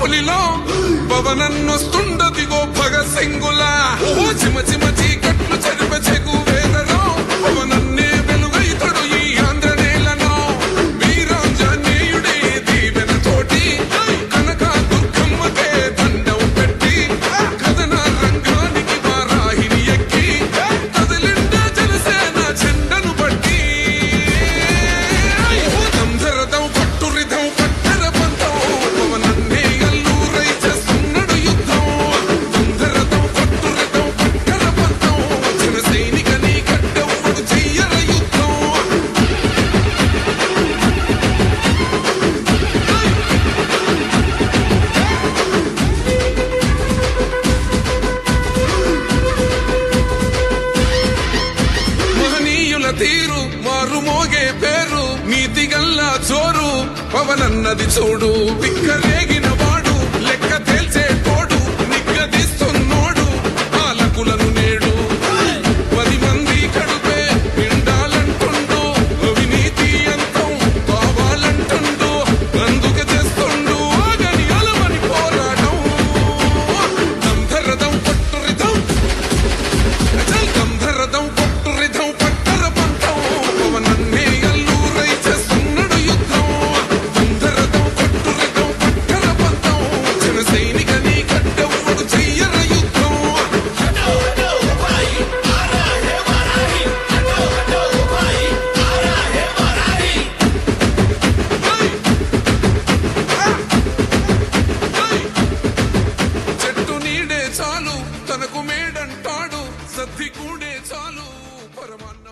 పులిలో పవనన్నొస్తుండదిగో భగ సింగులా. ఓ చిమ చిమ మోగే పేరు నీతిగల్లా చోరు పవనన్నది చూడు విక్కరే అంటాడు సర్ది కూడే చాలు. పరమాన్న